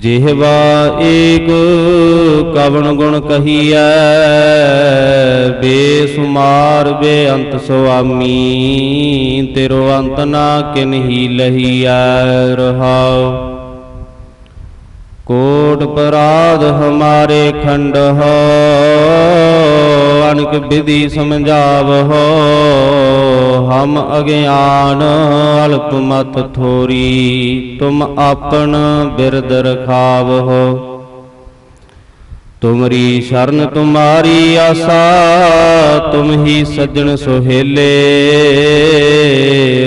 ਜਿਹਵਾ ਏਕ ਕਵਣ ਗੁਣ ਕਹੀਐ, ਬੇਸੁਮਾਰ ਬੇਅੰਤ ਸੁਆਮੀ, ਤੇਰੋ ਅੰਤ ਨਾ ਕਿਨਹੀ ਲਹੀਐ ਰਹਾਉ। ਕੋਟ ਪਰਾਧ ਹਮਾਰੇ ਖੰਡ ਹੋ ਅਨਕ ਵਿਧੀ ਸਮਝਾਵਹੋ ਹਮ ਅਗਿਆਨ, ਅਲਪ ਮਤ ਥੋਰੀ, ਤੁਮ ਆਪਨ ਬਿਰਦ ਰਖਾਵਹੋ। ਤੁਮਰੀ ਸ਼ਰਨ ਤੁਮਾਰੀ ਆਸਾ, ਤੁਮ ਹੀ ਸੱਜਣ ਸੁਹੇਲੇ।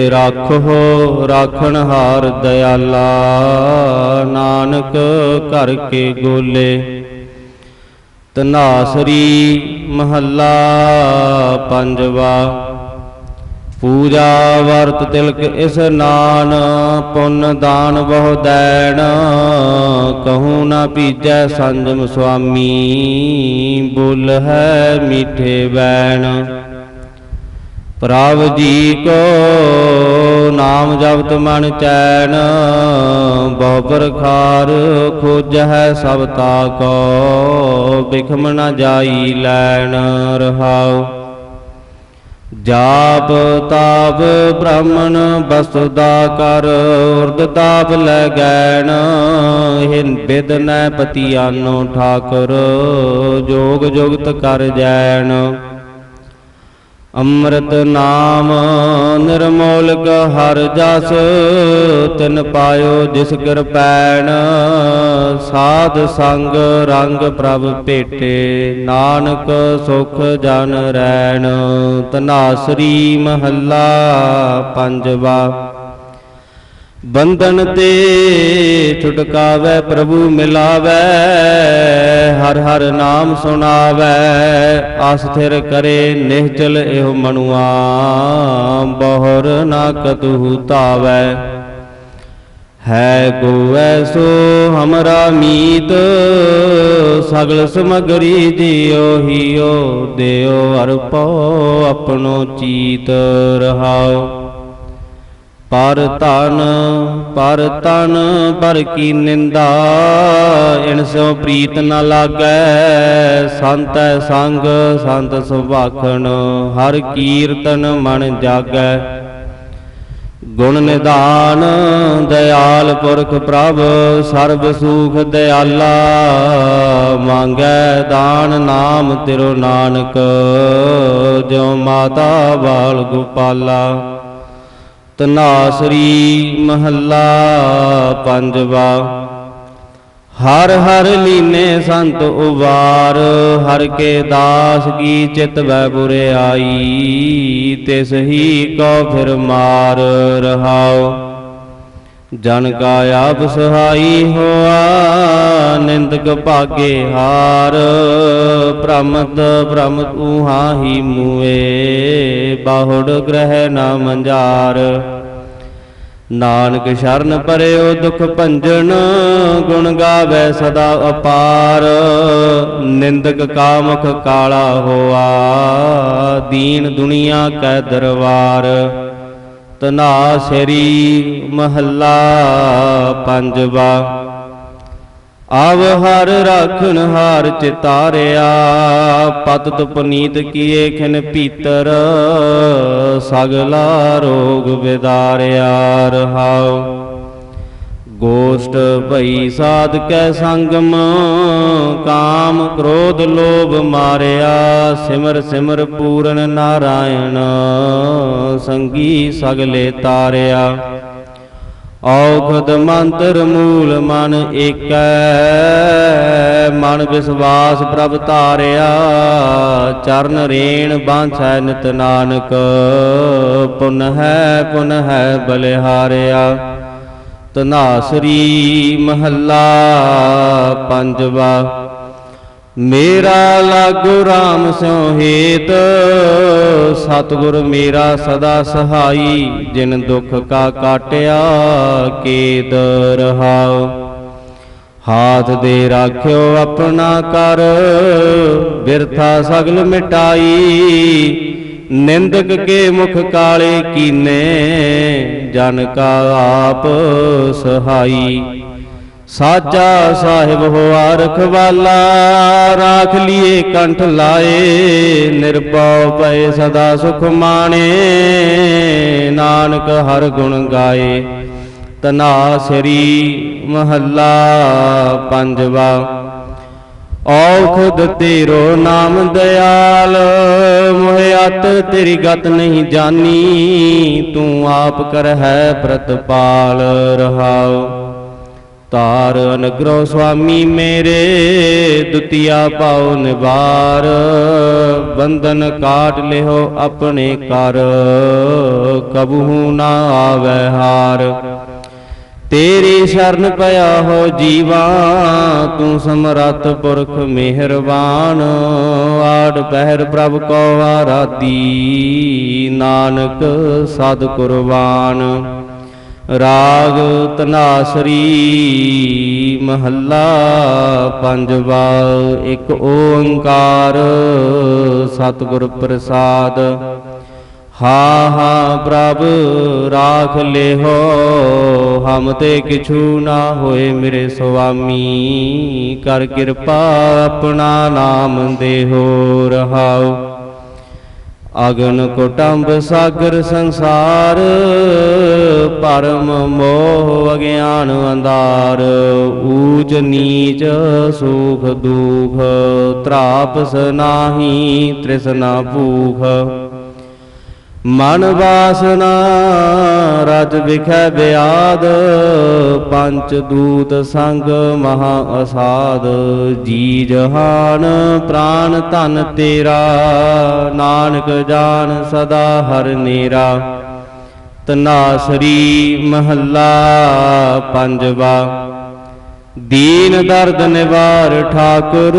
ਰੱਖੋ ਰਾਖਣ ਹਾਰ ਦਇਆਲਾ ਨਾਨਕ ਘਰ ਕੇ ਗੋਲੇ। ਤਨਾਸਰੀ ਮਹੱਲਾ, ਪੰਜਵਾ ਪੂਜਾ ਵਰਤ ਤਿਲਕ ਇਸ ਨਾਨ, ਪੁੰਨ ਦਾਨ ਬਹੁ ਦੈਣ। ਕਹੂੰ ਨਾ ਪੀਜੈ ਸੰਜਮ ਸੁਆਮੀ, ਬੁੱਲ ਹੈ ਮੀਠੇ ਬੈਣ ਪ੍ਰਭ ਜੀ ਕੋ ਨਾਮ ਜਪਤ ਮਨ ਚੈਨ, ਬਹੁ ਪ੍ਰਖਾਰ ਖੋਜਹਿ ਸਭ ਤਾ ਕੋ ਬਿਖਮ ਨ ਜਾਈ ਲੈਣ ਰਹਾਉ। ਜਾਪ ਤਾਪ ਬ੍ਰਾਹਮਣ ਬਸਦਾ ਕਰ, ਉਰਦ ਤਾਪ ਲੈ ਗੈਣ ਹਿੰ ਬਿਦ ਨੈ ਪਤੀਆਨੋ ਠਾਕੁਰ, ਜੋਗ ਜੁਗਤ ਕਰ ਜੈਣ। ਅੰਮ੍ਰਿਤ ਨਾਮ ਨਿਰਮੋਲਕ ਹਰ ਜਸ, ਤਿਨ ਪਾਇਓ ਜਿਸ ਕਿਰਪੈਣ ਸਾਧ ਸੰਗ ਰੰਗ ਪ੍ਰਭ ਭੇਟੇ, ਨਾਨਕ ਸੁਖ ਜਨ ਰੈਣ। ਤਨਾਸਰੀ ਮਹੱਲਾ ਪੰਜਵਾ। ਬੰਧਨ ਤੇ ਛੁਟਕਾਵੇ, ਪ੍ਰਭੂ ਮਿਲਾਵੇ, ਹਰ ਹਰ ਨਾਮ ਸੁਣਾਵੇ ਆਸਥਿਰ ਕਰੇ ਨਿਹਚਲ ਇਹੋ ਮਨੁਆ, ਬਹੁਰ ਨਾ ਕਤੂ ਧਾਵੈ। ਹੈ ਕੋ ਐਸੋ ਹਮਰਾ ਮੀਤ, ਸਗਲ ਸਮਗਰੀ ਦਿਓ, ਹੀਓ ਦਿਓ ਅਰਪੋ, ਆਪਣੋ ਚੀਤ ਰਹਾਓ। ਪਰ ਧਨ ਪਰ ਤਨ ਪਰ ਕੀ ਨਿੰਦਾ? ਇਨ ਸੋ ਪ੍ਰੀਤ ਨ ਲਾਗੈ ਸੰਤੈ ਸੰਗ ਸੰਤ ਸੁਭਾਖਣ। ਹਰ ਕੀਰਤਨ ਮਨ ਜਾਗੈ। ਗੁਣ ਨਿਧਾਨ ਦਇਆਲ ਪੁਰਖ ਪ੍ਰਭ। ਸਰਬ ਸੁਖ ਦਇਆਲਾ। ਮੰਗੈ ਦਾਨ ਨਾਮ ਤੇਰੋ ਨਾਨਕ ਜਿਉ ਮਾਤਾ ਬਾਲ ਗੋਪਾਲਾ। ਤਨਾਸਰੀ ਮਹੱਲਾ ਪੰਜਵਾ। ਹਰ ਹਰ ਲੀਨੇ ਸੰਤ ਉਵਾਰ, ਹਰ ਕੇ ਦਾਸ ਕੀ ਚਿਤ ਵੈ ਬੁਰਿਆਈ, ਤਿਸ ਹੀ ਕੋ ਫਿਰ ਮਾਰ ਰਹਾਉ। ਜਨ ਕਾ ਆਪ ਸਹਾਈ ਹੋਆ, ਨਿੰਦਕ ਭਾਗੇ ਹਾਰ। ਭ੍ਰਮਤ ਭ੍ਰਮ ਤੂਹਾ ਹੀ ਮੂਏ, ਬਾਹੁੜ ਗ੍ਰਹਿ ਨਾ ਮੰਜਾਰ ਨਾਨਕ ਸ਼ਰਨ ਪਰਿਓ ਦੁਖ ਭੰਜਨ, ਗੁਣ ਗਾਵੇ ਸਦਾ ਅਪਾਰ। ਨਿੰਦਕ ਕਾਮਖ ਕਾਲਾ ਹੋਆ, ਦੀਨ ਦੁਨੀਆ ਕੈ ਦਰਬਾਰ ਤਨਾ ਸਰੀ ਮਹੱਲਾ ਪੰਜਵਾ। ਆਵ ਹਰ ਰਾਖਣ ਹਾਰ ਚਿਤਾਰਿਆ ਪਤਤ ਪੁਨੀਤ ਕੀਏ ਖਿਨ ਭੀਤਰ, ਸਗਲਾ ਰੋਗ ਵਿਦਾਰਿਆ ਰਹਾਉ। ਗੋਸ਼ਟ ਭਈ ਸਾਧ ਕੈ ਸੰਗਮ, ਕਾਮ ਕ੍ਰੋਧ ਲੋਭ ਮਾਰਿਆ, ਸਿਮਰ ਸਿਮਰ ਪੂਰਨ ਨਾਰਾਇਣ, ਸੰਗੀ ਸਗਲੇ ਤਾਰਿਆ। ਔਖਦ ਮੰਤਰ ਮੂਲ ਮਨ ਏਕੈ, ਮਨ ਵਿਸਵਾਸ ਪ੍ਰਭ ਧਾਰਿਆ, ਚਰਨ ਰੇਣ ਬਾਂਛੈ ਨਿਤ ਨਾਨਕ, ਪੁਨ ਹੈ ਪੁਨ ਹੈ ਬਲਿਹਾਰਿਆ। ਤਨਾਸਰੀ ਮਹੱਲਾ ਪੰਜਵਾ। ਮੇਰਾ ਲਾਗੂ RAM ਸਿਉ ਹੇਤ, ਸਤਿਗੁਰ ਮੇਰਾ ਸਦਾ ਸਹਾਈ, ਜਿਨ ਦੁੱਖ ਕਾ ਕਾਟਿਆ ਕੇਤ ਰਹਾਉ। ਹਾਥ ਦੇ ਰਾਖਿਓ ਆਪਣਾ ਕਰ, ਬਿਰਥਾ ਸਗਲ ਮਿਟਾਈ। ਨਿੰਦਕ ਕੇ ਮੁਖ ਕਾਲੇ ਕੀਨੇ ਜਨ ਕਾ ਆਪ ਸਹਾਈ। ਸਾਚਾ ਸਾਹਿਬ ਹੋਆ ਰਖਵਾਲਾ, ਰਾਖ ਲੀਏ ਕੰਠ ਲਾਏ, ਨਿਰਭਉ ਪਏ ਸਦਾ ਸੁਖ ਮਾਣੇ। ਨਾਨਕ ਹਰ ਗੁਣ ਗਾਏ, ਤਨਾ ਸ੍ਰੀ ਮਹੱਲਾ ਪੰਜਵਾ। ਖੁਦ ਤੇਰੋ ਨਾਮ ਦਿਆਲ ਮੋਹਿਅਤ ਤੇਰੀ ਗਤ ਨਹੀਂ ਜਾਣੀ ਤੂੰ ਆਪ ਕਰ ਹੈ ਪ੍ਰਤਪਾਲ, ਰਹਾਉ। ਤਾਰ ਅਨਗ੍ਰਹ ਸੁਆਮੀ ਮੇਰੇ, ਦੁਤੀਆ ਪਾਉ ਨਿਵਾਰ। ਬੰਧਨ ਕਾਟ ਲਿਓ ਆਪਣੇ ਕਰ ਕਬਹੂ ਨਾ ਆਵੈ ਹਾਰ। ਤੇਰੀ ਸ਼ਰਨ ਪਿਆ ਹੋ ਜੀਵਾ, ਤੂੰ ਸਮਰੱਥ ਪੁਰਖ ਮਿਹਰਬਾਨ। ਆੜ ਪਹਿਰ ਪ੍ਰਭ ਕੋ ਆਰਾਧੀ, ਨਾਨਕ ਸਦ ਕੁਰਬਾਨ। ਰਾਗ ਤਨਾਸਰੀ ਮਹੱਲਾ ਪੰਜਵਾ ਇੱਕ ਓੰਕਾਰ ਸਤਿਗੁਰ ਪ੍ਰਸਾਦ। ਹਾ ਹਾ, ਪ੍ਰਭ, ਰਾਖ ਲਿਹੋ। ਹਮ ਤੇ ਕਿਛੂ ਨਾ ਹੋਏ ਮੇਰੇ ਸੁਆਮੀ। ਕਰ ਕਿਰਪਾ ਆਪਣਾ ਨਾਮ ਦੇਹੋ, ਰਹਾਉ। ਅਗਨ ਕੁਟੰਬ ਸਾਗਰ ਸੰਸਾਰ, ਪਰਮ ਮੋਹ ਅਗਿਆਨ ਅੰਧਾਰ। ਊਚ ਨੀਚ ਸੁਖ ਦੁਖ, ਤ੍ਰਾਪਸ ਨਾਹੀ ਤ੍ਰਿਸ਼ਨਾ ਭੂਖ। ਮਨ ਵਾਸਨਾ, ਰਜ ਵਿਖੈ ਬਿਆਦ ਪੰਚ ਦੂਤ ਸੰਗ ਮਹਾ ਅਸਾਦ। ਜੀ ਜਹਾਨ ਪ੍ਰਾਨ ਧਨ ਤੇਰਾ, ਨਾਨਕ ਜਾਨ ਸਦਾ ਹਰ ਨੇਰਾ। ਤਨਾਸਰੀ ਮਹੱਲਾ ਪੰਜਵਾ। ਦੀਨ ਦਰਦ ਨਿਵਾਰ ਠਾਕੁਰ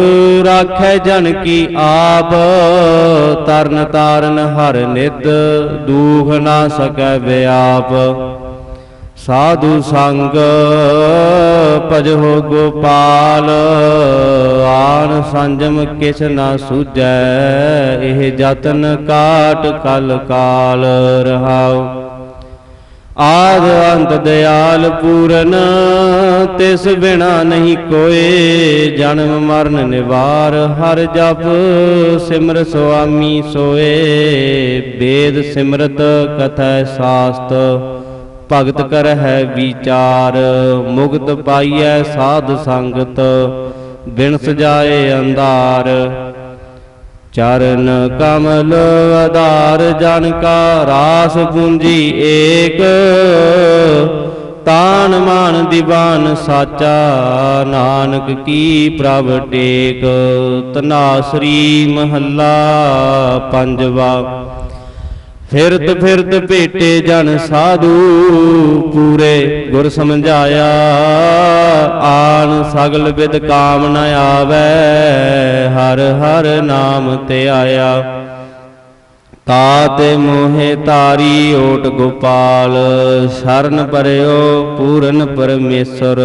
ਰਾਖੈ ਜਨ ਕੀ ਆਪ, ਤਰਨ ਤਾਰਨ ਹਰ ਨਿਦ ਦੂਖ ਨਾ ਸਕੈ ਵਿਆਪ। ਸਾਧੂ ਸੰਗ ਭਜੋ ਗੋਪਾਲ ਆਨ ਸੰਜਮ ਕਿਛ ਨਾ ਸੂਝੈ, ਇਹ ਜਤਨ ਕਾਟ ਕਲ ਕਾਲ ਰਹਾਉ। ਆਦ ਅੰਤ ਦਿਆਲ ਪੂਰਨ, ਤਿਸ ਬਿਨਾ ਨਹੀਂ ਕੋਏ ਜਨਮ ਮਰਨ ਨਿਵਾਰ। ਹਰ ਜਪ ਸਿਮਰ ਸੁਆਮੀ ਸੋਏ, ਵੇਦ ਸਿਮਰਤ ਕਥੈ ਸਾਸਤ। ਭਗਤ ਕਰ ਹੈ ਵਿਚਾਰ, ਮੁਕਤ ਪਾਈਐ ਸਾਧ ਸੰਗਤ। ਬਿਨ ਸਜਾਏ ਅੰਧਾਰ ਚਰਨ ਕਮਲ ਆਧਾਰ, ਜਨ ਕਾ ਰਾਸ ਪੂੰਜੀ ਏਕ। ਤਾਨ ਮਾਨ ਦੀਵਾਨ ਸਾਚਾ, ਨਾਨਕ ਕੀ ਪ੍ਰਭ ਟੇਕ। ਤਨਾਸਰੀ ਮਹੱਲਾ ਪੰਜਵਾ। ਫਿਰਤ ਫਿਰਤ ਭੇਟੇ ਜਨ ਸਾਧੂ ਪੂਰੇ ਗੁਰ ਸਮਝਾਇਆ। ਆਨ ਸਗਲ ਵਿਦ ਕਾਮ ਨ ਆਵੈ ਹਰ ਹਰ ਨਾਮ ਤੇ ਆਇਆ। ਤਾਤੇ ਮੋਹਿ ਤਾਰੀ ਓਟ ਗੋਪਾਲ ਸ਼ਰਨ ਪਰਿਓ ਪੂਰਨ ਪਰਮੇਸ਼ਰ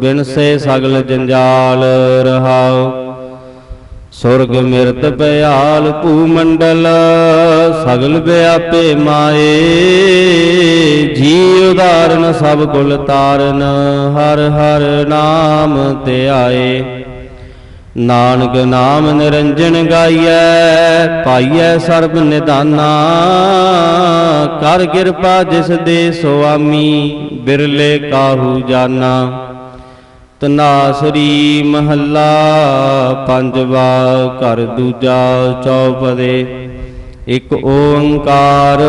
ਬਿਨ ਸੇ ਸਗਲ ਜੰਜਾਲ ਰਹਾਉ। ਸੁਰਗ ਮਿਰਤ ਪਿਆਲ ਭੂ ਮੰਡਲ ਸਗਲ ਵਿਆਪੇ ਮਾਏ। ਜੀ ਉਦਾਰਨ ਸਭ ਕੁਲ ਤਾਰਨ, ਹਰ ਹਰ ਨਾਮ ਤੇ ਨਾਨਕ ਨਾਮ ਨਿਰੰਜਨ ਗਾਈਐ, ਪਾਈਐ ਸਰਬ ਨਿਦਾਨਾ। ਕਰ ਕਿਰਪਾ ਜਿਸ ਦੇ ਸੁਆਮੀ, ਬਿਰਲੇ ਕਾਹੂ ਜਾਨਾ। ਤਨਾਸਰੀ ਮਹੱਲਾ ਪੰਜਵਾ ਘਰ ਦੂਜਾ ਚੌਪਦੇ। ਇੱਕ ਓੰਕਾਰ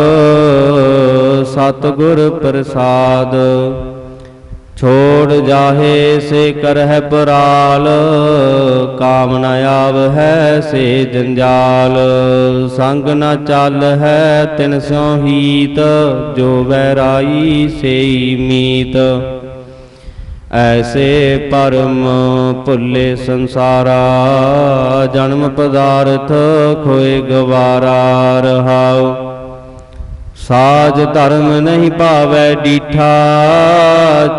ਸਤਿਗੁਰ ਪ੍ਰਸਾਦ। ਛੋੜ ਜਾਹੇ ਸੇ ਕਰਹਿ ਪਰਾਲ ਕਾਮ ਨ ਆਵਹਿ ਸੇ ਜੰਜਾਲ। ਸੰਗ ਨਾ ਚੱਲ ਹੈ ਤਿਨ ਸੋਹੀਤ ਜੋ ਵੈਰਾਈ ਸੇਈ ਮੀਤ। ਐਸੇ ਪਰਮ ਭੁੱਲੇ ਸੰਸਾਰਾ, ਜਨਮ ਪਦਾਰਥ ਖੋਏ ਗਵਾਰਾ ਰਹਾਉ। ਸਾਜ ਧਰਮ ਨਹੀਂ ਭਾਵੈ ਡੀਠਾ,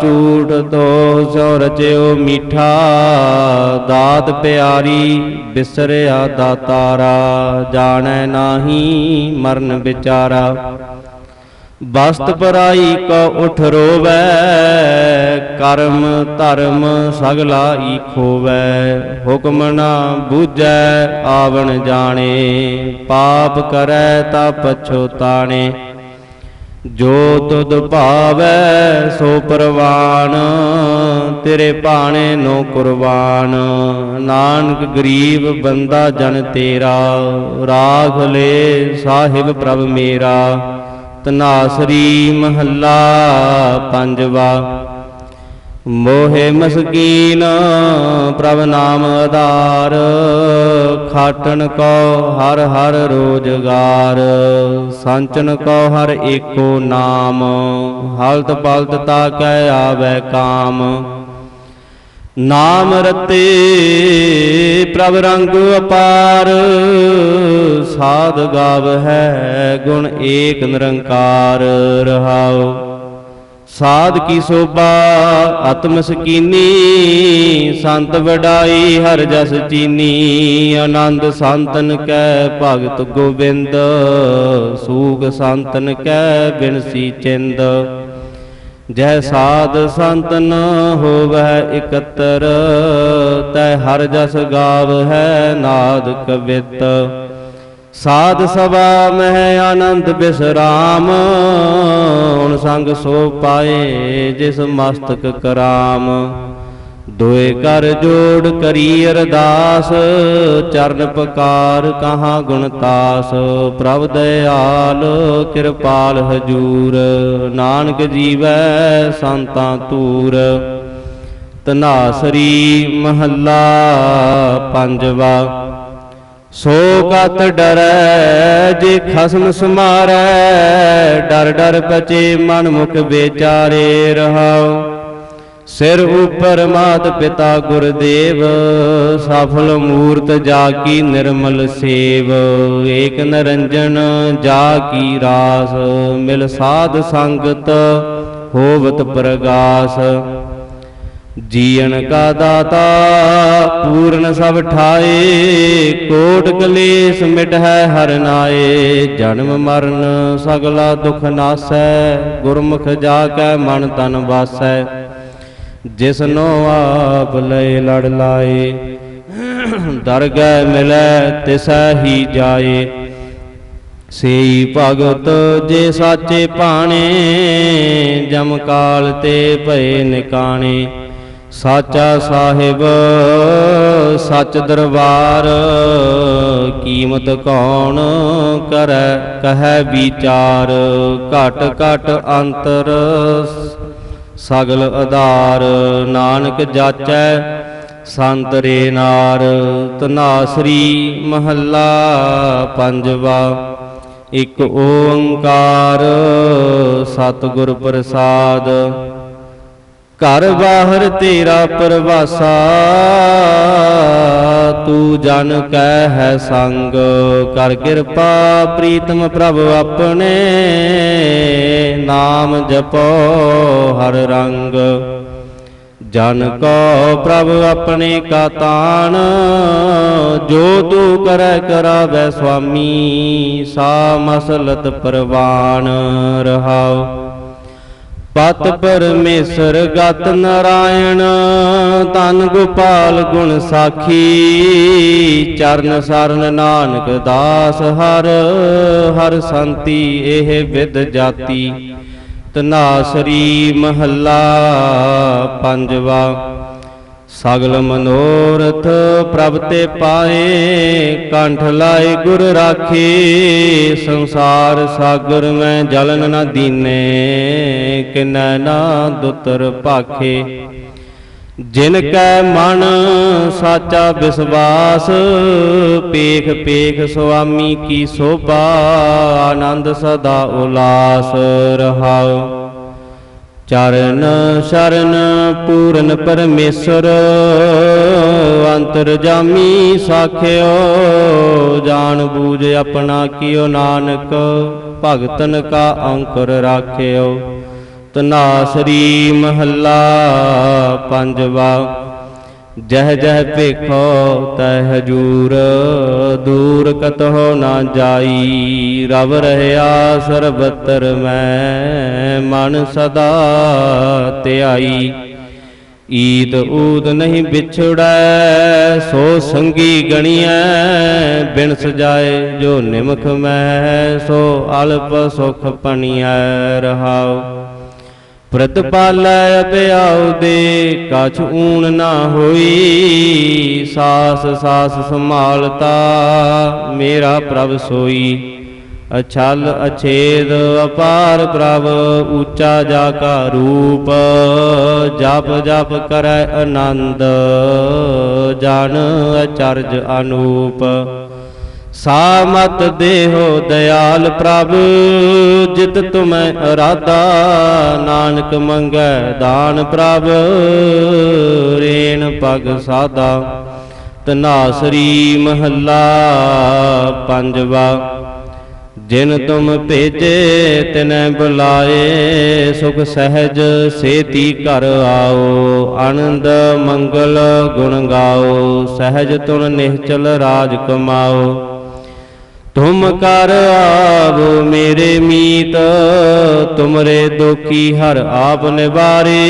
ਝੂਠ ਤੋ ਸੋ ਰਚਿਓ ਮੀਠਾ। ਦਾਤ ਪਿਆਰੀ ਬਿਸਰਿਆ ਦਾਤਾਰਾ, ਜਾਣੈ ਨਾਹੀ ਮਰਨ ਵਿਚਾਰਾ। ਬਸਤ ਪਰਾਈ ਕੋ ਉਠ ਰੋਵੈ, ਕਰਮ ਧਰਮ ਸਗਲਾ ਈ ਖੋਵੈ। ਹੁਕਮ ਨਾ ਬੂਝੈ, ਆਵਣ ਜਾਣੇ, ਪਾਪ ਕਰੈ ਤਾ ਪਛੋਤਾਣੇ ਜੋ ਤੁਧ ਭਾਵੈ, ਸੋ ਪ੍ਰਵਾਨ, ਤੇਰੇ ਭਾਣੇ ਨੋ ਕੁਰਬਾਨ। ਨਾਨਕ ਗਰੀਬ ਬੰਦਾ ਜਨ ਤੇਰਾ, ਰਾਖ ਲੈ ਸਾਹਿਬ ਪ੍ਰਭ ਮੇਰਾ। ਤਨਾਸਰੀ ਮਹੱਲਾ ਪੰਜਵਾ। ਮੋਹਿ ਮਸਕੀਨ, ਪ੍ਰਭ ਨਾਮ ਆਧਾਰ, ਖਾਟਣ ਕੋ ਹਰ ਹਰ ਰੋਜਗਾਰ ਸੰਚਨ ਕੋ ਹਰ ਏਕੋ ਨਾਮ, ਹਲਤ ਪਲਤ ਤਾ ਕੈ ਆਵੈ ਕਾਮ। ਨਾਮ ਰਤੇ ਪ੍ਰਭ ਰੰਗ ਅਪਾਰ, ਸਾਧ ਗਾਵ ਹੈ ਗੁਣ ਏਕ ਨਿਰੰਕਾਰ, ਰਹਾਉ। ਸਾਧ ਕੀ ਸੋਭਾ ਆਤਮ ਸਕੀਨੀ, ਸੰਤ ਵਡਾਈ, ਹਰ ਜਸ ਚੀਨੀ, ਆਨੰਦ ਸੰਤਨ ਕੈ ਭਗਤ ਗੋਬਿੰਦ ਸੂਖ ਸੰਤਨ ਕੈ ਬਿਨਸੀ ਚਿੰਦ। ਜੈ ਸਾਧ ਸੰਤਨ ਹੋਵੈ ਇਕੱਤਰ, ਤੈ ਹਰ ਜਸ ਗਾਵ ਹੈ ਨਾਦ ਕਵਿਤ। ਸਾਧ ਸਭਾ ਮਹਿ ਆਨੰਦ ਬਿਸਰਾਮ, ਹੁਣ ਸੰਗ ਸੋ ਪਾਏ ਜਿਸ ਮਸਤਕ ਕਰਾਮ। ਦੋਏ ਕਰ ਜੋੜ ਕਰੀ ਅਰਦਾਸ, ਚਰਨ ਪਕਾਰ ਕਹਾ ਗੁਣਤਾਸ ਪ੍ਰਭ ਦਇਆਲ, ਕਿਰਪਾਲ ਹਜੂਰ, ਨਾਨਕ ਜੀਵੈ ਸੰਤਾਂ ਤੂਰ ਤਨਾਸਰੀ ਮਹੱਲਾ ਪੰਜਵਾ, ਸੋ ਕਤ ਡਰੈ, ਜੇ ਖਸਮ ਸਮਾਰੈ, ਡਰ ਡਰ ਬਚੇ ਮਨ ਮੁਖ ਵਿਚਾਰੇ ਰਹਾਉ। ਸਿਰ ਉਪਰ ਮਾਤ ਪਿਤਾ ਗੁਰਦੇਵ, ਸਫਲ ਮੂਰਤ ਜਾ ਕੀ ਨਿਰਮਲ ਸੇਵ। ਏਕ ਨਰੰਜਨ ਜਾ ਕੀ ਰਾਸ, ਮਿਲ ਸਾਧ ਸੰਗਤ ਹੋਵਤ ਪ੍ਰਗਾਸ। ਜੀਵਨ ਕਾ ਦਾਤਾ ਪੂਰਨ ਸਭ ਠਾਏ, ਕੋਟ ਕਲੇਸ਼ ਮਿਟਹਿ ਹਰ ਨਾਏ। ਜਨਮ ਮਰਨ ਸਗਲਾ ਦੁਖ ਨਾਸੈ, ਗੁਰਮੁਖ ਜਾ ਕੈ ਮਨ ਤਨ ਵਾਸੈ। ਜਿਸਨੋ ਆਪ ਲੈ ਲੜ ਲਾਏ। ਦਰਗਹਿ ਮਿਲੈ ਤਿਸੈ ਹੀ ਜਾਏ। ਸੇਈ ਭਗਤ ਜੇ ਸਾਚੇ ਭਾਣੇ, ਜਮ ਕਾਲ ਤੇ ਭਏ ਨਿਕਾਣੇ। ਸਾਚਾ ਸਾਹਿਬ, ਸੱਚ ਦਰਬਾਰ, ਕੀਮਤ ਕੌਣ ਕਰੈ, ਕਹੈ ਵਿਚਾਰ। ਘਟ ਘਟ ਅੰਤਰ ਸਗਲ ਆਧਾਰ, ਨਾਨਕ ਜਾਚੈ, ਸੰਤ ਰੇ ਨਾਰ, ਤਨਾਸਰੀ ਮਹੱਲਾ ਪੰਜਵਾ। ਇਕ ਓੰਕਾਰ, ਸਤਿਗੁਰ ਪ੍ਰਸਾਦ। ਘਰ ਬਾਹਰ ਤੇਰਾ ਪਰਵਾਸਾ ਤੂੰ ਜਨ ਕੈ ਹੈ ਸੰਗ, ਕਰ ਕਿਰਪਾ ਪ੍ਰੀਤਮ ਪ੍ਰਭ ਆਪਣੇ, ਨਾਮ ਜਪੋ ਹਰ ਰੰਗ। ਜਨ ਕੋ ਪ੍ਰਭ ਆਪਣੇ ਕਾ ਤਾਣ, ਜੋ ਤੂੰ ਕਰੈ ਕਰਾਵੈ ਸੁਆਮੀ ਸਾ ਮਸਲਤ ਪਰਵਾਨ ਰਹਾਉ। ਪਤ ਪਰਮੇਸ਼ਰ ਗਤ ਨਾਰਾਇਣ ਤਨ ਗੋਪਾਲ ਗੁਣ ਸਾਖੀ, ਚਰਨ ਸਰਨ ਨਾਨਕ ਦਾਸ ਹਰ ਹਰ ਸੰਤੀ ਇਹ ਵਿਦ ਜਾਤੀ। ਤਨਾਸਰੀ ਮਹੱਲਾ ਪੰਜਵਾ। ਸਗਲ ਮਨੋਰਥ ਪ੍ਰਭ ਤੇ ਪਾਏ, ਕੰਠ ਲਾਏ ਗੁਰ ਰਾਖੇ। ਸੰਸਾਰ ਸਾਗਰ ਮੈਂ ਜਲਨ ਨਾ ਦੀਨੇ, ਕਿਨੈ ਨਾ ਦੁਤਰ ਭਾਖੇ। ਜਿਨ ਕੈ ਮਨ ਸਾਚਾ ਵਿਸਵਾਸ, ਪੇਖ ਪੇਖ ਸੁਆਮੀ ਕੀ ਸੋਭਾ, ਆਨੰਦ ਸਦਾ ਉਲਾਸ ਰਹਾਉ। ਚਰਨ ਸ਼ਰਨ ਪੂਰਨ ਪਰਮੇਸ਼ਰ, ਅੰਤਰ ਜਾਮੀ ਸਾਖਿਓ, ਜਾਣ ਬੂਝ ਆਪਣਾ ਕੀਓ ਨਾਨਕ, ਭਗਤਨ ਕਾ ਅੰਕੁਰ ਰਾਖਿਓ। ਤਨਾਸਰੀ ਮਹੱਲਾ ਪੰਜਵਾ ਜਹ ਜਹ ਭੇਖੋ ਤੈ ਹਜੂਰ, ਦੂਰ ਕਤਹੁ ਨਾ ਜਾਈ। ਰਵ ਰਹਿਆ ਸਰਬਤਰ ਮੈਂ, ਮਨ ਸਦਾ ਧਿਆਈ। ਈਦ ਊਦ ਨਹੀਂ ਵਿਛੜੈ, ਸੋ ਸੰਗੀ ਗਣੀਐ। ਬਿਨ ਸਜਾਏ ਜੋ ਨਿਮਖ ਮੈਂ, ਸੋ ਅਲਪ ਸੁਖ ਪਣੀਐ ਰਹਾਉ। ਪ੍ਰਤਪਾਲੈ ਅਪਿਆਉ ਦੇ ਕਛ ਊਣ ਨਾ ਹੋਈ। ਸਾਸ ਸਾਸ ਸੰਭਾਲਤਾ, ਮੇਰਾ ਪ੍ਰਭ ਸੋਈ। ਅਛਲ ਅਛੇਦ ਅਪਾਰ ਪ੍ਰਭ, ਉੱਚਾ ਜਾ ਕਾ ਰੂਪ। ਜਪ ਜਪ ਕਰੈ ਆਨੰਦ, ਜਨ ਅਚਰਜ ਅਨੂਪ। ਸਾ ਮਤ ਦੇਹੋ ਦਇਆਲ ਪ੍ਰਭ, ਜਿਤ ਤੁਮੈ ਅਰਾਧਾ, ਨਾਨਕ ਮੰਗੈ ਦਾਨ ਪ੍ਰਭ, ਰੇਣ ਪਗ ਸਾਦਾ, ਤਨਾਸਰੀ ਮਹੱਲਾ ਪੰਜਵਾ। ਜਿਨ ਤੁਮ ਭੇਜੇ, ਤਿਨੈ ਬੁਲਾਏ, ਸੁਖ ਸਹਿਜ ਸੇਤੀ ਘਰ ਆਓ, ਆਨੰਦ ਮੰਗਲ ਗੁਣ ਗਾਓ, ਸਹਿਜ ਤੁਨ ਨਿਹਚਲ ਰਾਜ ਕਮਾਓ। ਤੁਮ ਕਰ ਆਵੋ ਮੇਰੇ ਮੀਤ, ਤੁਮਰੇ ਦੁਖੀ ਹਰ ਆਪ ਨਿਵਾਰੇ।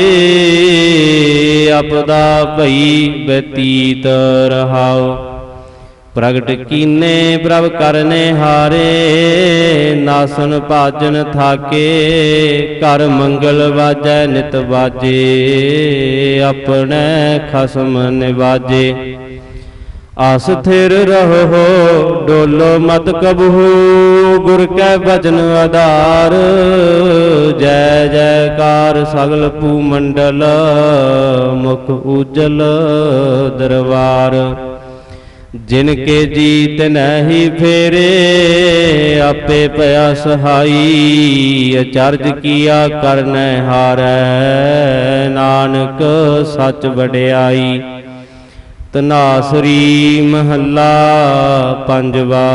ਆਪਦਾ ਭਈ ਬਤੀਤ ਰਹਾਓ। ਪ੍ਰਗਟ ਕੀਨੇ ਪ੍ਰਭ ਕਰਨੇ ਹਾਰੇ, ਨਾਸਨ ਭਾਜਨ ਥਾਕੇ। ਕਰ ਮੰਗਲ ਵਾਜੈ, ਨਿਤ ਵਾਜੇ, ਆਪਣੇ ਖਸਮ ਨਿਵਾਜੇ। ਆਸ ਥਿਰ ਰਹੋ, ਡੋਲੋ ਮਤ ਕਬਹੂ, ਗੁਰ ਕੈ ਬਚਨ ਆਧਾਰ। ਜੈ, ਜੈਕਾਰ ਸਗਲ ਪੂ ਮੰਡਲ, ਮੁਖ ਉਜਲ ਦਰਬਾਰ। ਜਿਨ ਕੇ ਜੀਤ ਨਹੀਂ ਫੇਰੇ, ਆਪੇ ਪਿਆ ਸਹਾਈ, ਅਚਰਜ ਕੀਆ ਕਰਨੈ ਹਾਰੈ। ਨਾਨਕ ਸੱਚ ਵਡਿਆਈ। ਤਨਾਸਰੀ ਮਹੱਲਾ ਪੰਜਵਾ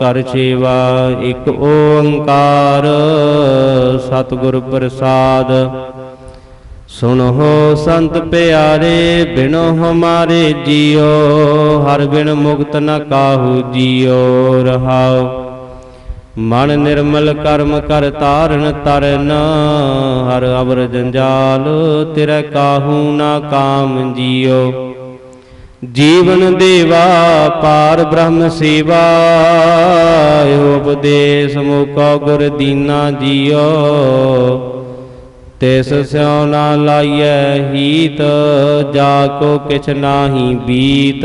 ਕਰ ਛੇਵਾ ਇੱਕ ਓੰਕਾਰ, ਸਤਿਗੁਰ ਪ੍ਰਸਾਦ। ਸੁਨੋ ਸੰਤ ਪਿਆਰੇ, ਬਿਨੋ ਹਮਾਰੇ ਜੀਓ, ਹਰ ਬਿਨ ਮੁਕਤ ਨ ਕਾਹੂ ਜੀਓ ਰਹਾਓ। ਮਨ ਨਿਰਮਲ ਕਰਮ ਕਰ ਤਾਰਨ ਤਰਨ ਹਰ ਅਵਰ ਜੰਜਾਲ, ਤੇਰੇ ਕਾਹੂ ਨਾ ਕਾਮ ਜੀਓ। ਜੀਵਨ ਦੇਵਾ, ਪਾਰ ਬ੍ਰਹਮ ਸੇਵਾ ਉਪਦੇਸ ਮੁਕਾ ਗੁਰ ਦੀਨਾ ਜੀਓ। ਤਿਸ ਸਿਉ ਨਾ ਲਾਈਐ ਹੀਤ, ਜਾ ਕੋ ਕਿਛ ਨਾਹੀ ਬੀਤ।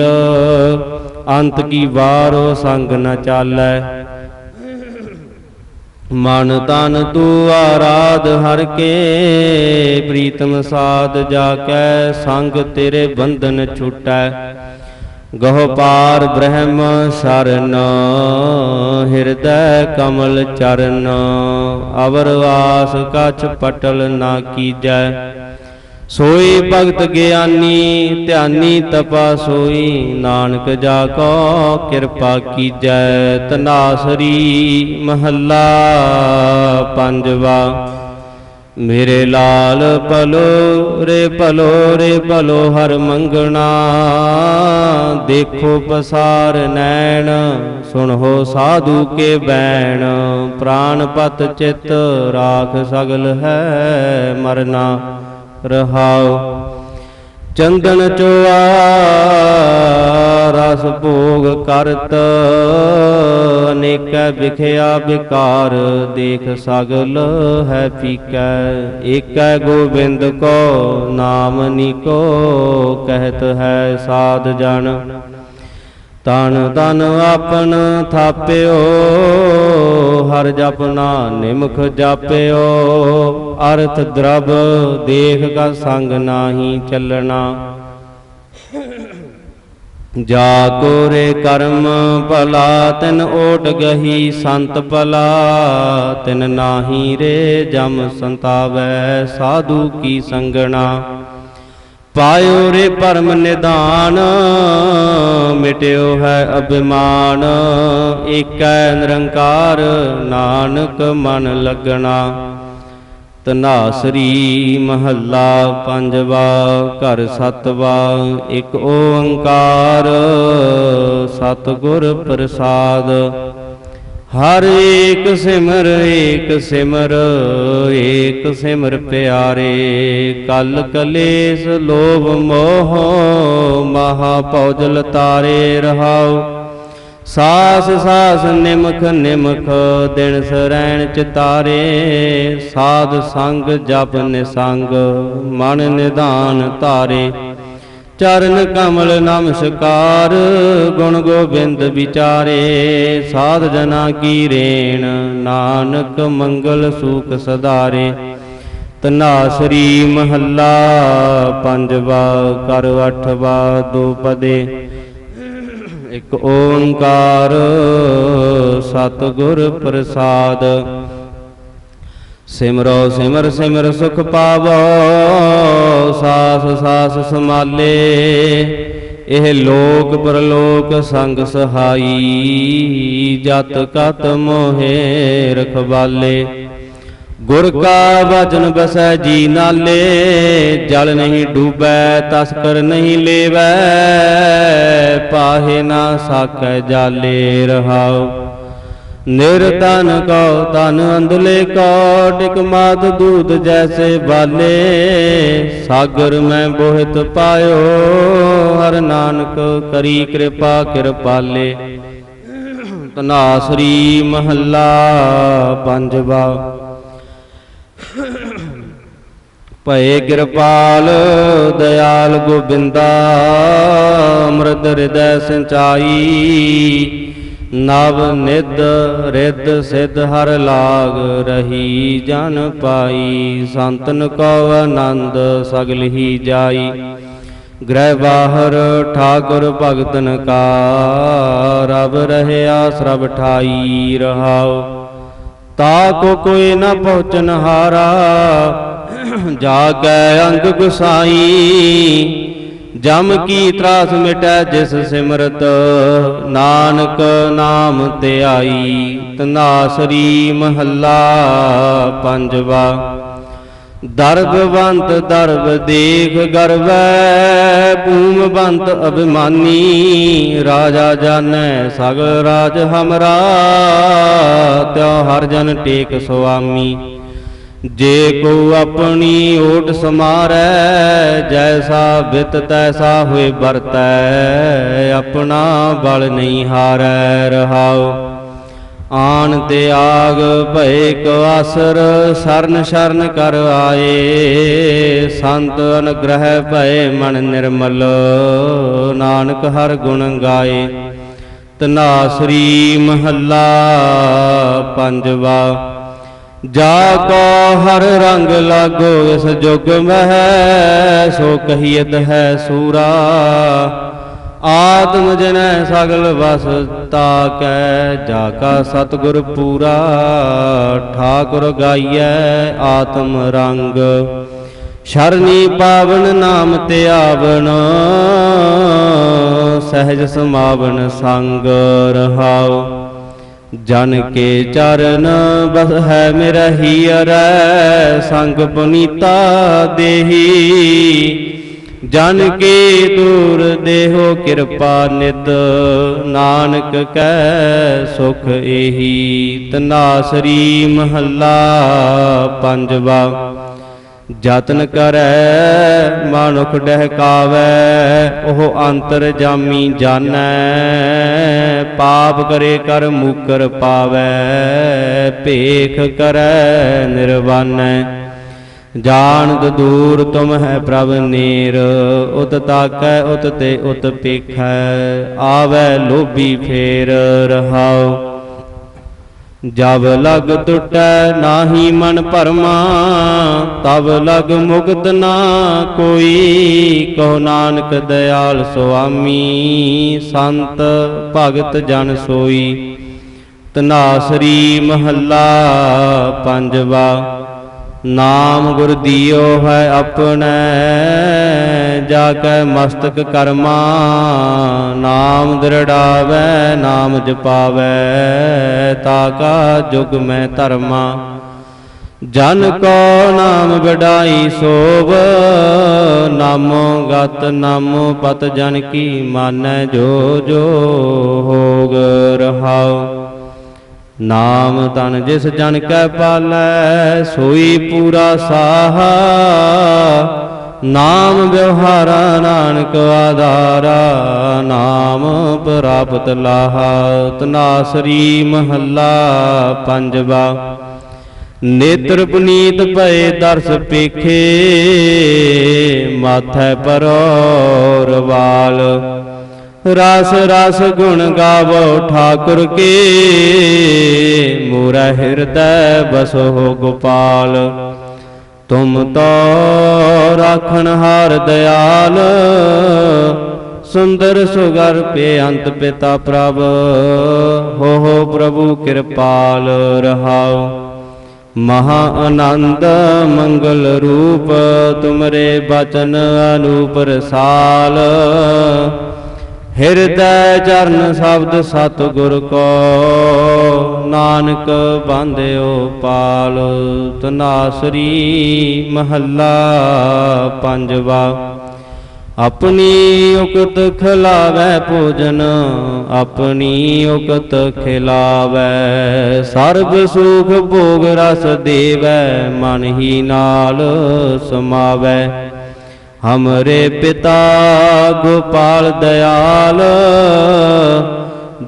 ਅੰਤ ਕੀ ਵਾਰੋ ਸੰਗ ਨ ਚਾਲੈ। ਮਨ ਤਨ ਤੂ ਆਰਾਧ ਹਰ ਕੇ, ਪ੍ਰੀਤਮ ਸਾਧ ਜਾ ਕੈ, ਸੰਗ ਤੇਰੇ ਬੰਧਨ ਛੁਟੈ। ਗਹੁ ਪਾਰ ਬ੍ਰਹਮ ਸ਼ਰਨ, ਹਿਰਦੈ ਕਮਲ ਚਰਨ, ਅਵਰ ਵਾਸ ਕਛ ਪਟਲ ਨਾ ਕੀਜੈ। ਸੋਈ ਭਗਤ ਗਿਆਨੀ, ਧਿਆਨੀ ਤਪਾ ਸੋਈ, ਨਾਨਕ ਜਾ ਕੋ ਕਿਰਪਾ ਕੀਜੈ, ਤਨਾਸਰੀ ਮਹੱਲਾ ਪੰਜਵਾ। ਮੇਰੇ ਲਾਲ ਪਲੋ ਰੇ ਭਲੋ ਰੇ ਭਲੋ ਹਰ ਮੰਗਣਾ, ਦੇਖੋ ਪਸਾਰ ਨੈਣ, ਸੁਣੋ ਸਾਧੂ ਕੇ ਬੈਣ, ਪ੍ਰਾਨ ਪਤ ਚਿਤ ਰਾਖ ਸਗਲ ਹੈ ਮਰਨਾ। ਰਹਾਉ ਚੰਦਨ ਚੋਆ ਰਸ ਭੋਗ ਕਰਤ ਅਨੇਕੈ ਵਿਖਿਆ ਵਿਕਾਰ, ਦੇਖ ਸਗਲ ਹੈ ਪੀਕੈ ਏਕੈ ਗੋਬਿੰਦ ਕੋ ਨਾਮ ਨੀਕੋ ਕਹਿਤ ਹੈ ਸਾਧ ਜਨ। ਤਨ ਤਨ ਆਪਨ ਥਾਪਿਓ ਹਰ ਜਪਨਾ ਨਿਮਖ ਜਾਪਿਓ, ਅਰਥ ਦਰਬ ਦੇਖ ਕਾ ਸੰਗ ਨਾਹੀ ਚੱਲਣਾ। ਜਾ ਕੋਰੇ ਕਰਮ ਭਲਾ, ਤਿਨ ਓਟ ਗਹੀ ਸੰਤ ਭਲਾ, ਤਿਨ ਨਾਹੀ ਰੇ ਜਮ ਸੰਤਾਵੈ, ਸਾਧੂ ਕੀ ਸੰਗਣਾ। ਪਾਇਓ ਰੇ ਭਰਮ ਨਿਦਾਨ ਮਿਟਿਓ ਹੈ ਅਭਿਮਾਨ। ਏਕੈ ਨਿਰੰਕਾਰ ਨਾਨਕ ਮਨ ਲੱਗਣਾ। ਤਨਾਸਰੀ ਮਹੱਲਾ ਪੰਜਵਾ, ਘਰ ਸਤਵਾ, ਇੱਕ ਓੰਕਾਰ। ਸਤਿਗੁਰ ਪ੍ਰਸਾਦ ਹਰ ਏਕ ਸਿਮਰ ਏਕ ਸਿਮਰ ਏਕ ਸਿਮਰ ਪਿਆਰੇ। ਕਲ ਕਲੇਸ਼ ਲੋਭ ਮੋਹ, ਮਹਾ ਪੌਜਲ ਤਾਰੇ ਰਹਾਉ। ਸਾਸ ਸਾਸ ਨਿਮਖ ਨਿਮਖ ਦਿਨ ਸਰੈਣ ਚਿਤਾਰੇ। ਸਾਧ ਸੰਗ ਜਪ ਨਿਸੰਗ, ਮਨ ਨਿਧਾਨ ਤਾਰੇ ਚਰਨ ਕਮਲ ਨਮਸਕਾਰ ਗੁਣ ਗੋਬਿੰਦ ਵਿਚਾਰੇ, ਸਾਧ ਜਨਾ ਕੀ ਰੇਣ, ਨਾਨਕ ਮੰਗਲ ਸੂਖ ਸਦਾਰੇ ਤਨਾਸਰੀ ਮਹੱਲਾ ਪੰਜਵਾ ਕਰ ਅਠਵਾ ਦੋ ਪਦੇ। ਇੱਕ ਓੰਕਾਰ, ਸਤਿਗੁਰ ਪ੍ਰਸਾਦ। ਸਿਮਰੋ ਸਿਮਰ ਸਿਮਰ ਸੁਖ ਪਾਵੋ, ਸਾਸ ਸਾਸ ਸਮਾਲੇ। ਇਹ ਲੋਕ ਪਰਲੋਕ ਸੰਗ ਸਹਾਈ, ਜਤ ਕਤ ਮੋਹੇ ਰਖਵਾਲੇ। ਗੁਰ ਕਾ ਵਚਨ ਬਸੈ ਜੀ ਨਾਲੇ, ਜਲ ਨਹੀਂ ਡੂਬੈ ਤਸਕਰ ਨਹੀਂ ਲੇਵੈ, ਪਾਹੇ ਨਾ ਸਾਕੈ ਜਾਲੇ ਰਹਾਓ ਨਿਰਤਨ ਕੋ ਤਨ ਅੰਧਲੇ ਕੋ ਟਿਕ ਮਾਤ ਦੂਤ ਜੈਸੇ ਬਾਲੇ। ਸਾਗਰ ਮੈਂ ਬੋਹਿਤ ਪਾਇਓ, ਹਰ ਨਾਨਕ ਕਰੀ ਕਿਰਪਾ ਕਿਰਪਾਲੇ। ਤਨਾਸਰੀ ਮਹੱਲਾ ਪੰਜਵਾ। ਭਏ ਕਿਰਪਾਲ, ਦਇਆਲ ਗੋਬਿੰਦਾ, ਅੰਮ੍ਰਿਤ ਹਿਰਦੈ ਸਿੰਚਾਈ। ਨਵ ਨਿਧ ਰਿੱਧ ਸਿਧ ਹਰ ਲਾਗ ਰਹੀ ਜਨ ਪਾਈ, ਸੰਤਨ ਕੋ ਆਨੰਦ ਸਗਲ ਹੀ ਜਾਈ। ਗ੍ਰਹਿ ਬਾਹਰ ਠਾਕੁਰ ਭਗਤਨ ਕਾ ਰਬ ਰਹਿਆ ਸਰਬ ਠਾਈ ਰਹਾਉ। ਤਾ ਕੋ ਕੋਈ ਨਾ ਪਹੁੰਚਨ ਹਾਰਾ, ਜਾਗੈ ਅੰਗ ਗੁਸਾਈ। ਜਮ ਕੀ ਤਰਾਸ ਮਿਟੈ ਜਿਸ ਸਿਮਰਤ, ਨਾਨਕ ਨਾਮ ਧਿਆਈ ਤਨਾਸਰੀ ਮਹੱਲਾ ਪੰਜਵਾ। ਦਰਬਵੰਤ ਦਰਬ ਦੇਖ ਗਰਵੈ, ਭੂਮਵੰਤ ਅਭਿਮਾਨੀ, ਰਾਜਾ ਜਾਣੈ ਸਗਲ ਰਾਜ ਹਮਰਾ, ਤਿਉ ਹਰ ਜਨ ਟੇਕ ਸੁਆਮੀ। ਜੇ ਕੋ ਆਪਣੀ ਓਟ ਸਮਾਰੈ, ਜੈਸਾ ਬਿਤ ਤੈਸਾ ਹੋਏ ਵਰਤੈ, ਆਪਣਾ ਬਲ ਨਹੀਂ ਹਾਰੈ ਰਹਾਉ। ਆਣ ਤੇ ਆਗ ਭਏ ਕੋ ਆਸਰ, ਸਰਨ ਸ਼ਰਨ ਕਰ ਆਏ। ਸੰਤ ਅਨਗ੍ਰਹਿ ਭਏ ਮਨ ਨਿਰਮਲ, ਨਾਨਕ ਹਰ ਗੁਣ ਗਾਏ। ਤਨਾਸਰੀ ਮਹੱਲਾ ਪੰਜਵਾ। ਜਾ ਕੋ ਹਰ ਰੰਗ ਲਾਗੋ, ਇਸ ਜੁਗ ਮਹਿ, ਸੋ ਕਹੀਤ ਹੈ ਸੂਰਾ। ਆਤਮ ਜਨੈ ਸਗਲ ਵਸ ਤਾਕੈ, ਜਾ ਕਾ ਸਤਗੁਰ ਪੂਰਾ। ਠਾਕੁਰ ਗਾਈਐ ਆਤਮ ਰੰਗ। ਸ਼ਰਨੀ ਪਾਵਨ ਨਾਮ ਤੇ ਆਵਣ, ਸਹਿਜ ਸਮਾਵਨ ਸੰਗ ਰਹਾਓ ਜਨ ਕੇ ਚਰਨ ਬਸ ਹੈ ਮੇਰਾ ਹੀਰੈ ਸੰਗ ਪੁਨੀਤਾ ਦੇਹੀ। ਜਨ ਕੇ ਦੂਰ ਦੇਹੋ ਕਿਰਪਾ ਨਿਤ, ਨਾਨਕ ਕੈ ਸੁਖ ਏਹੀ। ਤਨਾਸਰੀ ਮਹੱਲਾ ਪੰਜਵਾ ਜਤਨ ਕਰੈ, ਮਾਨੁਖ ਡਹਿਕਾਵੈ, ਉਹ ਅੰਤਰ ਜਾਮੀ ਜਾਣੈ ਪਾਪ ਕਰੇ ਕਰ ਮੂਕਰ ਪਾਵੈ, ਭੇਖ ਕਰੈ ਨਿਰਵਾਨੈ। ਜਾਣਦ ਦੂਰ ਤੁਮ ਹੈ ਪ੍ਰਭ ਨੀਰ, ਉਤ ਤਾਕੈ, ਉਤ ਤੇ ਉਤ ਪੇਖੈ, ਆਵੈ ਲੋਭੀ ਫੇਰ ਰਹਾਉ। ਜਬ ਲਗ ਟੁਟੈ ਨਾਹੀ ਮਨ ਭਰਮਾ, ਤਬ ਲਗ ਮੁਕਤ ਨਾ ਕੋਈ। ਕਹੋ ਨਾਨਕ ਦਇਆਲ ਸੁਆਮੀ, ਸੰਤ ਭਗਤ ਜਨ ਸੋਈ। ਤਨਾਸਰੀ ਮਹੱਲਾ ਪੰਜਵਾ, ਨਾਮ ਗੁਰ ਦੀਓ ਹੈ ਆਪਣੇ। ਜਾ ਕੈ ਮਸਤਕ ਕਰਮਾ, ਨਾਮ ਦ੍ਰਿੜਾਵੈ, ਨਾਮ ਜਪਾਵੈ ਤਾ ਕਾ ਜੁਗ ਮੈਂ ਧਰਮਾ। ਜਨ ਕੋ ਨਾਮ ਵਡਾਈ ਸੋਭ ਨਾਮੋ ਗਤ ਨਾਮੋ ਪਤ ਜਨ ਕੀ ਮਾਨੈ ਜੋ ਜੋ ਹੋਗ ਰਹਾਉ। ਨਾਮ ਤਨ ਜਿਸ ਜਨ ਕੈ ਪਾਲੈ, ਸੋਈ ਪੂਰਾ ਸਾਹਾ ਨਾਮ ਵਿਵਹਾਰਾ ਨਾਨਕ ਆਧਾਰਾ, ਨਾਮ ਪ੍ਰਾਪਤ ਲਾਹਾ ਤਨਾਸਰੀ ਮਹੱਲਾ ਪੰਜਵਾ। ਨੇਤਰ ਪੁਨੀਤ ਭਏ ਦਰਸ ਪੇਖੇ, ਮਾਥੈ ਪਰੋਰ ਵਾਲ। ਰਸ ਰਸ ਗੁਣ ਗਾਵੋ ਠਾਕੁਰ ਕੇ, ਮੂਰਾ ਹਿਰਦੈ ਬਸੋ ਗੋਪਾਲ। ਤੁਮ ਤੋ ਰਾਖਣ ਹਾਰ ਦਿਆਲ, ਸੁੰਦਰ ਸੁਗਰ ਪੇ ਅੰਤ ਪਿਤਾ ਪ੍ਰਭ, ਹੋ ਹੋ ਪ੍ਰਭੂ ਕਿਰਪਾਲ ਰਹਾਓ ਮਹਾ ਆਨੰਦ ਮੰਗਲ ਰੂਪ, ਤੁਮਰੇ ਬਚਨ ਅਨੂਪ ਰਸਾਲ। ਹਿਰਦੈ ਚਰਨ ਸ਼ਬਦ ਸਤ ਗੁਰ ਕੋ। ਨਾਨਕ ਬਾਂਧਿਓ ਪਾਲ, ਤਨਾਸਰੀ ਮਹੱਲਾ ਪੰਜਵਾ। ਆਪਣੀ ਉਕਤ ਖਿਲਾਵੈ ਭੋਜਨ ਆਪਣੀ ਉਕਤ ਖਿਲਾਵੈ। ਸਰਬ ਸੁਖ ਭੋਗ ਰਸ ਦੇਵੈ, ਮਨ ਹੀ ਨਾਲ ਸਮਾਵੈ। ਹਮਰੇ ਪਿਤਾ ਗੋਪਾਲ ਦਿਆਲ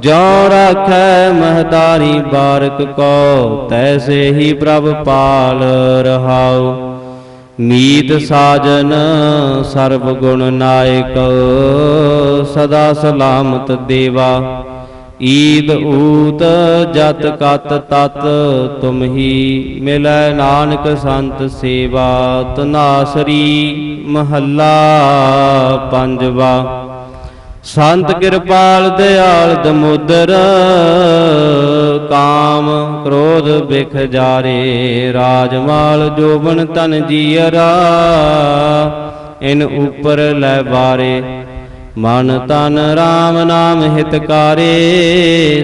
ਜੋ ਰਾਖੈ ਮਹਤਾਰੀ ਬਾਰਕ ਕੋ ਤੈਸੇ ਹੀ ਪ੍ਰਭ ਪਾਲ ਰਹਾਉ ਮੀਤ ਸਾਜਨ ਸਰਬ ਗੁਣ ਨਾਇਕ ਸਦਾ ਸਲਾਮਤ ਦੇਵਾ ਈਦ ਊਤ ਜਤ ਕਤ ਤਤ, ਤੁਮ ਹੀ ਮਿਲੈ ਨਾਨਕ ਸੰਤ ਸੇਵਾ, ਤਨਾਸਰੀ ਮਹੱਲਾ ਪੰਜਵਾ। ਸੰਤ ਕਿਰਪਾਲ ਦਿਆਲ ਦਮੋਦਰ, ਕਾਮ ਕ੍ਰੋਧ ਬਿਖ ਜਾਰੇ, ਰਾਜਮਾਲ ਜੋਬਨ ਤਨ ਜੀਅਰਾ, ਇਨ ਉਪਰ ਲੈ ਬਾਰੇ ਮਨ ਤਨ RAM ਨਾਮ ਹਿਤਕਾਰੇ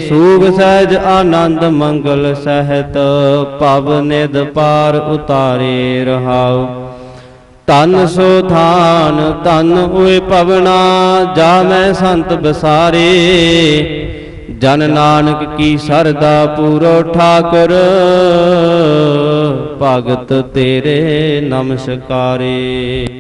ਸੂਖ ਸਹਿਜ ਆਨੰਦ ਮੰਗਲ ਸਹਿਤ ਭਵ ਨਿਦ ਪਾਰ ਉਤਾਰੇ ਰਹਾਉ। ਤਨ ਸੋ ਥਾਨ ਤਨ ਹੋਏ ਭਵਨਾ ਜਾ ਮੈਂ ਸੰਤ ਬਸਾਰੇ। ਜਨ ਨਾਨਕ ਕੀ ਸਰਦਾ ਪੂਰੋ ਠਾਕੁਰ, ਭਗਤ ਤੇਰੇ ਨਮਸਕਾਰੇ।